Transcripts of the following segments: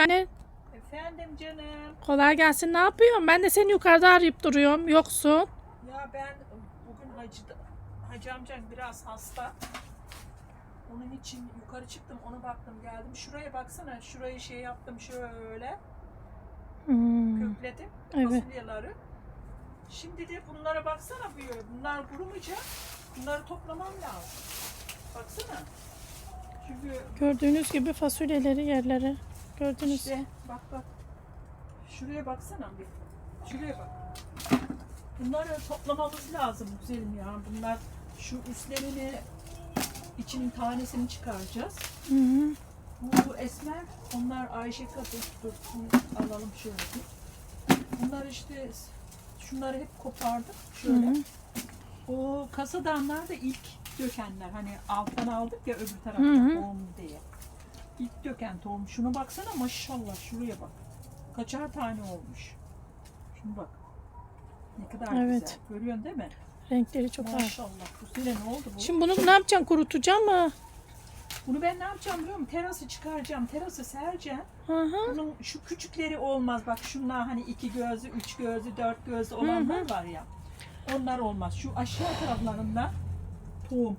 Yani Efendim canım. kolay gelsin. Ne yapıyorsun? Ben de seni yukarıda arayıp duruyorum. Yoksun. Ya ben bugün hacı, hacı amcam biraz hasta. Onun için yukarı çıktım ona baktım geldim. Şuraya baksana şurayı şey yaptım şöyle Hmm, kökledim Evet. fasulyeleri. Şimdi de bunlara baksana büyüyor. Bunlar kurumayacak. Bunları toplamam lazım. Baksana. Çünkü Gördüğünüz gibi fasulyeleri yerlere. Gördünüz. işte bak bak. Şuraya baksana bir. Şuraya bak. Bunları toplamamız lazım güzelim ya. Bunlar şu üstlerini içinin tanesini çıkaracağız. Hı hı. Bu esmer, onlar Ayşe bunu alalım şöyle bir. Bunlar işte şunları hep kopardık şöyle. Hı hı. O kasadanlar da ilk dökenler. Hani alttan aldık ya öbür Hı taraftan hı. tohum diye. İlk döken tohum. Şunu baksana maşallah şuraya bak. Kaçar tane olmuş. Şunu bak. Ne kadar Evet. güzel. Görüyorsun değil mi? Renkleri çok ağır. Maşallah. Bu sene ne oldu bu? Şimdi bunu ne yapacaksın? Kurutacağım mı? Bunu ben ne yapacağım biliyor musun? Terası çıkaracağım. Terası sereceğim. Hı hı. Bunun şu küçükleri olmaz. Bak şunlar hani iki gözlü, üç gözlü, dört gözlü olanlar var ya. Onlar olmaz. Şu aşağı taraflarında tohum.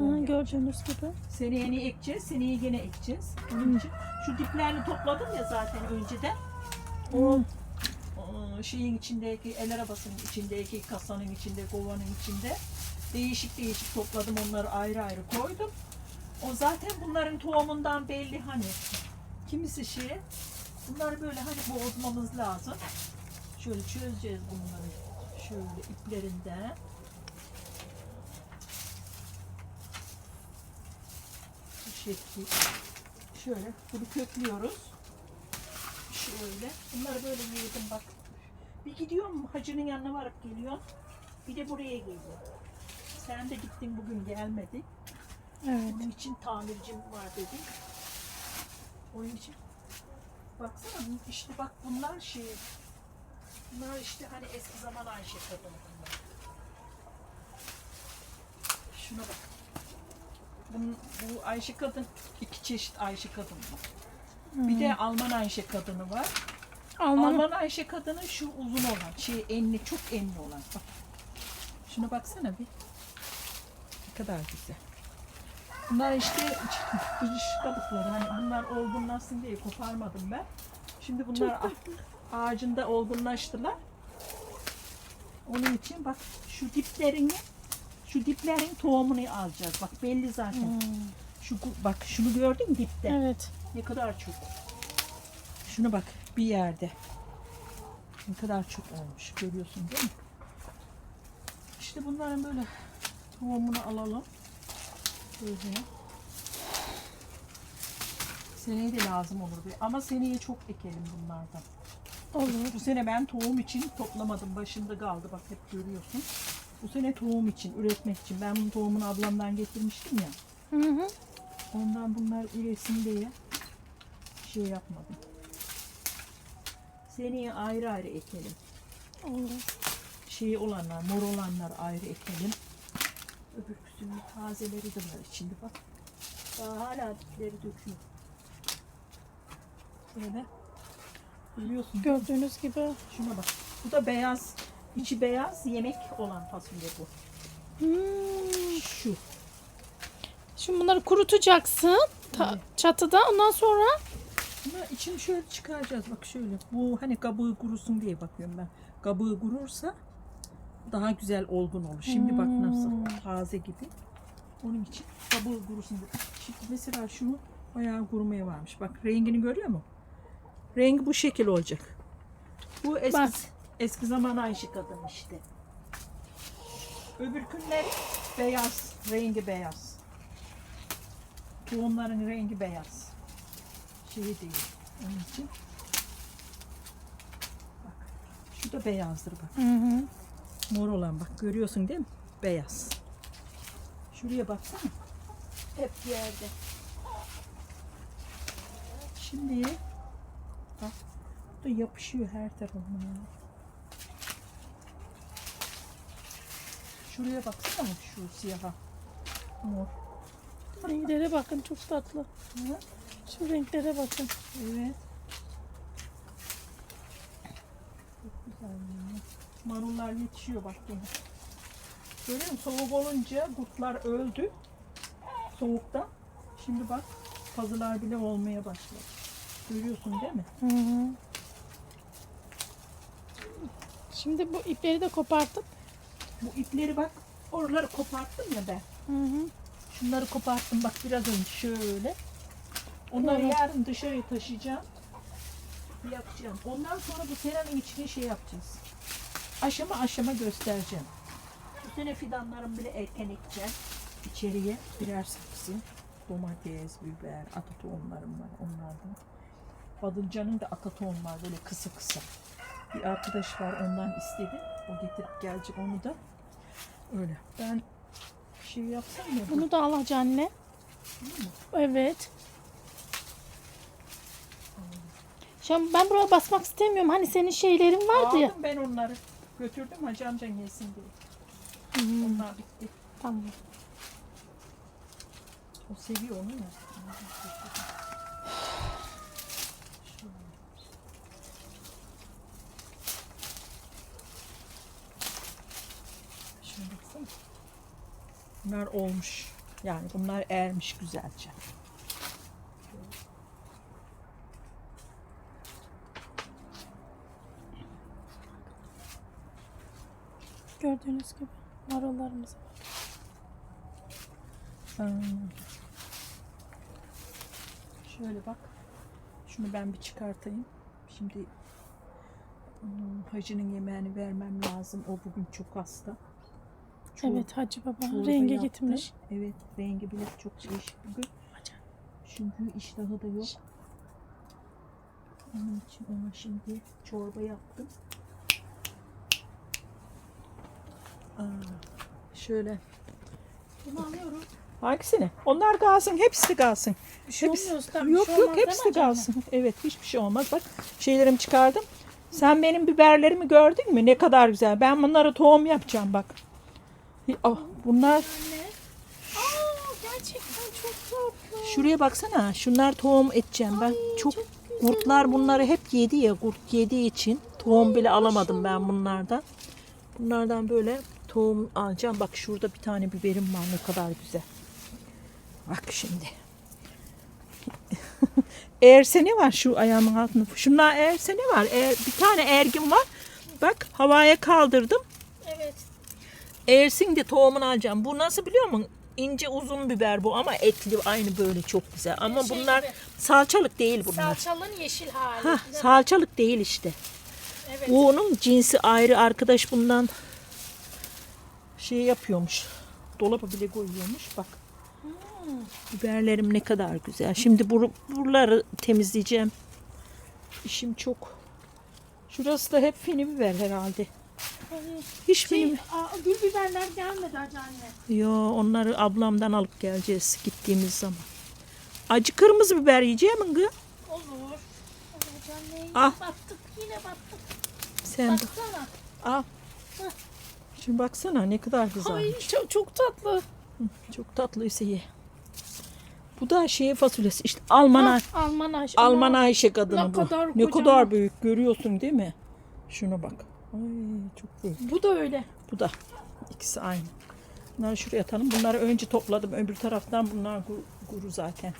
Yap- gördüğünüz gibi. Seneye ne ekeceğiz? Seneye gene ekeceğiz. Onun için şu diplerini topladım ya zaten önceden. O o şeyin içindeki, el arabasının içindeki, kasanın içinde, kovanın içinde değişik değişik topladım onları ayrı ayrı koydum. O zaten bunların tohumundan belli hani. Kimisi şey, bunları böyle hani bozmamız lazım. Şöyle çözeceğiz bunları. Şöyle iplerinden. Şekil. Şöyle bunu köklüyoruz. Şöyle. Bunları böyle yedim bak. Bir gidiyorum hacının yanına varıp geliyorum. Bir de buraya geliyor. Sen de gittin bugün gelmedin. Evet. Onun için tamircim var dedi. Onun için baksana işte bak bunlar şey bunlar işte hani eski zaman Ayşe kadını bunlar. Şuna bak. Bunun, bu Ayşe kadın iki çeşit Ayşe kadın var. Bir de Alman Ayşe kadını var. Alman. Alman Ayşe kadını şu uzun olan, şey enli, çok enli olan. Bak. Şuna baksana bir. Ne kadar güzel. Bunlar işte kabukları. Hani bunlar olgunlaşsın diye koparmadım ben. Şimdi bunlar ağacında olgunlaştılar. Onun için bak şu diplerini şu diplerin tohumunu alacağız. Bak belli zaten. Hmm, Şu bak şunu gördün mü dipte? Evet. Ne kadar çok. Şuna bak bir yerde. Ne kadar çok olmuş görüyorsun değil mi? İşte bunların böyle tohumunu alalım. Böyle. Seneye de lazım olur. Ama seneye çok ekelim bunlardan. Olur. Bu sene ben tohum için toplamadım. Başında kaldı. Bak hep görüyorsun. Bu sene tohum için, üretmek için. Ben bunun tohumunu ablamdan getirmiştim ya. Hı hı. Ondan bunlar üresin diye şey yapmadım. Seneye ayrı ayrı ekelim. Olur. Şey olanlar, mor olanlar ayrı ekelim. Öbür küsümün tazeleri de var içinde bak. Daha hala dipleri döküyor. Şöyle. Görüyorsun. Gördüğünüz gibi. Şuna bak. Bu da beyaz, içi beyaz yemek olan fasulye bu. Hmm. Şu. Şimdi bunları kurutacaksın. Ta- Evet. çatıda. Ondan sonra Bunu içini şöyle çıkaracağız bak şöyle. Bu hani kabuğu kurusun diye bakıyorum ben. Kabuğu kurursa daha güzel olgun olur. Şimdi bak nasıl Hmm. taze gibi. Onun için kabuğu kurusun diye. Şimdi mesela şunu bayağı kurumaya varmış. Bak rengini görüyor musun? Rengi bu şekil olacak. Bu eski Bak. Eski zaman Ayşe kadın işte. Öbür günler beyaz, rengi beyaz. Tohumların rengi beyaz şey değil. Onun için. Bak. Şu da beyazdır bak. Hı hı. Mor olan bak görüyorsun değil mi? Beyaz. Şuraya baksana. Hep yerde. Şimdi bak bu da yapışıyor her tarafına. Şuraya baksana şu siyaha. Mor. Renklere bakın çok tatlı. Hı? Şu renklere bakın. Evet. Çok güzel. Marullar yetişiyor bak yine. Görüyor musun? Soğuk olunca kurtlar öldü. Soğukta. Şimdi bak pazılar bile olmaya başladı. Görüyorsun değil mi? Hı hı. Şimdi bu ipleri de kopartıp Bu ipleri bak oraları koparttım ya ben. hı hı. Şunları koparttım bak biraz önce şöyle. Onları Evet. yarın dışarıya taşıyacağım. Yapacağım. Ondan sonra bu seranın içine şey yapacağız. Aşama aşama göstereceğim. Bu sene fidanlarım bile erken ekeceğim. İçeriye birer saksı. Domates, biber, ata tohumlarım var onlardan. Badılcanın da ata tohum var böyle kısa kısa. Bir arkadaş var ondan istedi. O getirip gelecek onu da. Öyle. Ben şey yapsam ya. bu- Bunu da al hacı anne. Evet. Şimdi ben buraya basmak istemiyorum. Hani senin şeylerin vardı ya. Aldım ben onları. Götürdüm Hacı amcan yesin diye. Hı, Onlar bitti. Tamam. O seviyor onu ya. Şuna baksana. Bunlar olmuş. Yani bunlar ermiş güzelce. Gördüğünüz gibi marullarımız. Hmm. Şöyle bak. Şunu ben bir çıkartayım. Şimdi hmm, hacının yemeğini vermem lazım. O bugün çok hasta. Evet hacı baba çorba rengi yaptı. getirmiş. Evet rengi bile çok değişik bugün. Çünkü iştahı da yok. Onun için ona şimdi çorba yaptım. Aa, şöyle. Bunu alıyorum. Hangisini? Onlar kalsın. Hepsi kalsın. Bir şey Hepsi- olmuyor tabii. Yok şey yok hepsi anne? kalsın. Evet hiçbir şey olmaz. Bak şeylerimi çıkardım. Sen benim biberlerimi gördün mü? Ne kadar güzel. Ben bunları tohum yapacağım bak. Ah, bunlar Anne. Aa gerçekten çok tatlı. şuraya baksana. Şunlar tohum edeceğim ben. çok kurtlar bunları hep yedi ya. Kurt yediği için tohum bile alamadım ben bunlardan. Bunlardan böyle tohum alacağım. Bak şurada bir tane biberim var. Ne kadar güzel. Bak şimdi. Eğerse ne var şu ayağımın altında? Şunlar eğerse ne var? Eğer, bir tane ergin var. Bak havaya kaldırdım. Eğersin de tohumunu alacağım. Bu nasıl biliyor musun? İnce uzun biber bu ama etli aynı böyle çok güzel. Ama Şey bunlar gibi. salçalık değil bunlar. Salçalının yeşil hali. Ha, salçalık değil işte. evet. Bu onun cinsi ayrı arkadaş bundan şey yapıyormuş. Dolaba bile koyuyormuş. Bak. Biberlerim ne kadar güzel. Şimdi bur buraları temizleyeceğim. İşim çok. Şurası da hep fini biber herhalde. Hiç Şey, fini aa, gül biberler gelmedi hacı anne. Yo onları ablamdan alıp geleceğiz gittiğimiz zaman. Acı kırmızı biber yiyeceğim mi kız? Olur. Hacı anne Ah. battık yine battık. Sen Baksana. al. Şimdi baksana ne kadar güzel. Ay çok, çok tatlı. Çok tatlıysa ye. Bu da şey fasulyesi işte Alman Ha, Ay- Alman Ayşe. Alman Ayşe kadını ne bu. kadar ne kocaman. kadar büyük görüyorsun değil mi? Şuna bak. Ay çok büyük. Bu da öyle. Bu da ikisi aynı. Bunları şuraya atalım. Bunları önce topladım. Öbür taraftan bunlar gu- guru zaten.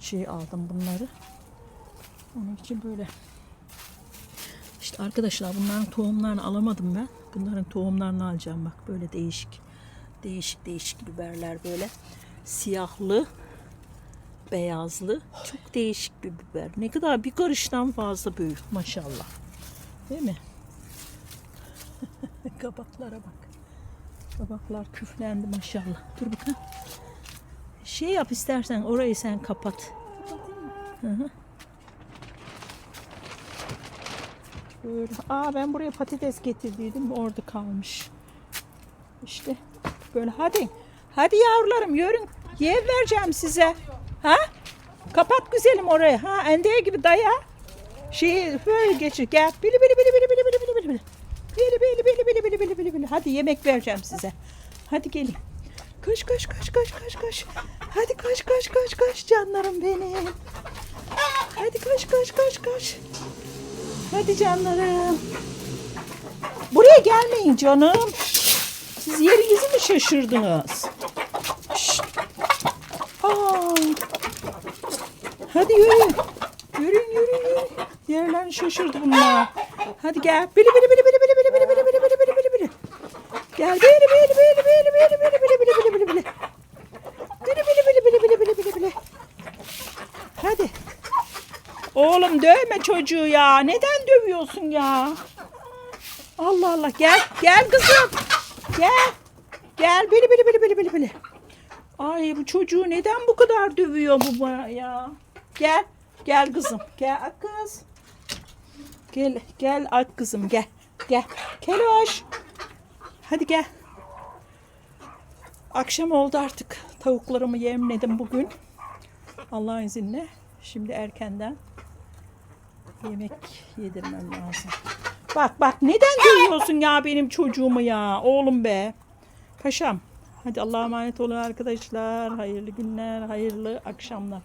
Şey aldım bunları. Onun için böyle. İşte arkadaşlar bunların tohumlarını alamadım ben. Bunların tohumlarını alacağım bak. Böyle değişik. Değişik değişik biberler böyle. Siyahlı, beyazlı. Çok değişik bir biber. Ne kadar bir karıştan fazla büyük maşallah. Değil mi? Kabaklara bak. Kabaklar küflendi maşallah. Dur bakalım. Şey yap istersen orayı sen kapat. Böyle. Aa ben buraya patates getirdiydim. Orada kalmış. İşte böyle hadi. Hadi yavrularım yürün. Yev vereceğim size. Ha? Kapat güzelim orayı. Ha endeye gibi daya. Şeyi böyle geçir. Gel. Bili bili bili bili bili bili bili bili. Bili bili bili bili bili bili bili bili. Hadi yemek vereceğim size. Hadi gelin. Koş koş koş koş koş koş. Hadi koş koş koş koş canlarım benim. Hadi koş koş koş koş. Hadi canlarım. Buraya gelmeyin canım. Siz yerinizi mi şaşırdınız? Şşt. Aa. Hadi yürüyün. Yürüyün yürüyün yürüyün. Yerlerini şaşırdı bunlar. Hadi gel. Bili bili bili bili bili bili bili bili bili bili. Gel bili bili bili bili bili bili bili bili bili bili bili. Bili bili bili bili bili bili bili. Hadi. Oğlum dövme çocuğu ya. Neden dövüyorsun ya? Allah Allah gel gel kızım. Gel. Gel bili bili bili bili bili bili. Ay bu çocuğu neden bu kadar dövüyor bu ya? Gel. Gel kızım. Gel ak kız. Gel gel ak kızım gel. Gel. Keloş. Hadi gel. Akşam oldu artık. Tavuklarımı yemledim bugün. Allah'ın izniyle. Şimdi erkenden yemek yedirmem lazım. Bak bak neden dövüyorsun ya benim çocuğumu ya? Oğlum be. Paşam. Hadi Allah'a emanet olun arkadaşlar. Hayırlı günler, hayırlı akşamlar.